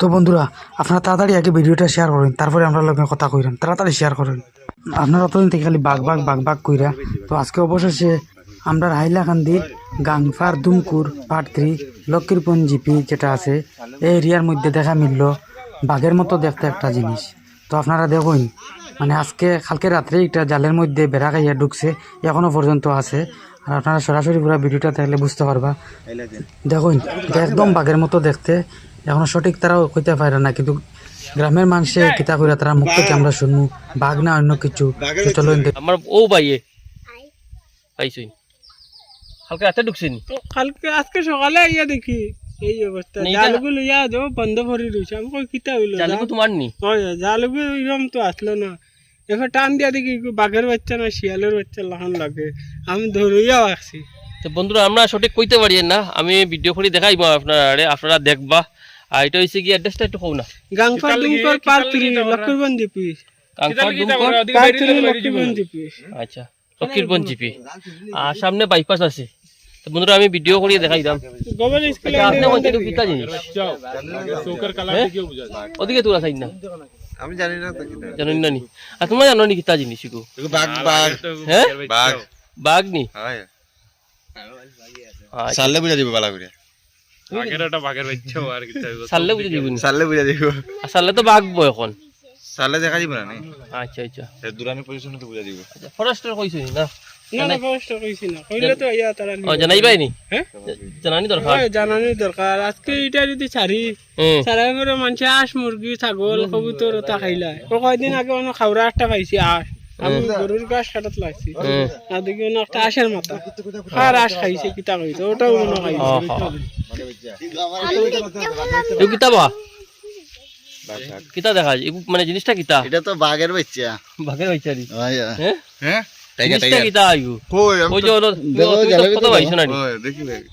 তো বন্ধুরা, আপনারা তাড়াতাড়ি আগে ভিডিওটা শেয়ার করেন, তারপরে আমরা লগে কথা কইরেন তাড়াতাড়ি শেয়ার করেন। আপনারা অতদিন থেকে খালি বাঘ বাঘ বাঘ বাঘ কইরা, তো আজকে অবশেষে আমরা হাইলাকান্দি গাংফার দুমকুর পার্ট থ্রি লক্ষ্মীরপন জিপি যেটা আছে, এই এরিয়ার মধ্যে দেখা মিলল বাঘের মতো দেখতে একটা জিনিস। তো আপনারা দেখুন মানে আজকে, কালকে রাত্রে একটা জালের মধ্যে বেড়া খাইয়া ঢুকছে, এখনও পর্যন্ত আছে। আর আপনারা সরাসরি পুরো ভিডিওটা দেখলে বুঝতে পারবা। দেখুন একদম বাঘের মতো দেখতে। এখনও সঠিক তারাও কইতে পারে না কিন্তু গ্রামের মানুষে কিতা করে তারা মুখ থেকে আমরা শুনব বাঘ না অন্য কিছু? চলো আমার ও বাইয়ে পাইছই হালকা রাতে ঢুকছেন? কালকে আজকে সকালে ইয়া দেখি। এই অবস্থা। জালগুলো ইয়া যাও বন্ধ ভরি রয়েছে আমি কই কিতা হইল? জালিকু তোমার নি? জালগুলো এরকম তো আসলো না। এখন টান দিয়া দেখি বাঘের বাচ্চা না শিয়ালের বাচ্চা লাহান লাগে। আমি ধরিয়া আসছি তো বন্ধুরা আমরা সঠিক কইতে পারি না। আমি ভিডিও করে দেখাইব আপনারা আপনারা দেখবা। আর এটা হইছে কি অ্যাড্রেসটা একটু কও না। গাংফা দুমকর পার দুমকর পার আচ্ছা আর সামনে বাইপাস আছে। তো বন্ধুরা আমি ভিডিও করে দেখাই দাম আপনি কিতা জিনিস হ্যাঁ? ওদিকে তোরা চাই না। আমি জানি না তো না নি? আর তোমরা জানো নি কিতা জিনিস বাঘ বাঘ। হ্যাঁ? বাঘ। বাঘ নি? হয়। আচ্ছা, বুঝা দিব বালা করে। সারলে বুঝে দিবনি সারলে বুঝা দিব। আর তো বাঘবো এখন। সারলে দেখা দিব না আচ্ছা আচ্ছা। দূরানি পজিশনে তো বুঝা দিব। আচ্ছা ফরেস্টার কইছো না? না না কষ্ট কইছি না। কইলে তো ইয়া তারা ও জানাইবাই নি? হ্যাঁ? জানানি দরকার? হয়, জানানি দরকার। আজকে এটা যদি ছাড়ি সারা করে মানুষে হাঁস মুরগি ছাগল কবুতর ও কয়দিন আগে অনেক খাওয়া একটা পাইছি হাঁস আমি গরুর গাছ কাটাত লাগছি আর দেখি একটা হাঁসের মাথা। আর হাঁস খাইছে কিতা খাইছে ওটাও মনে খাইছে। ও, কিতা বা কিতা দেখা যায়। মানে জিনিসটা কিতা এটা তো বাঘের বাচ্চা। বাঘের বাইচারি হয় হ্যাঁ। হ্যাঁ? জিনিসটা কিতা আইগু কই ওই যে হলো কত পাইছো না নি? ওই দেখি। দেখি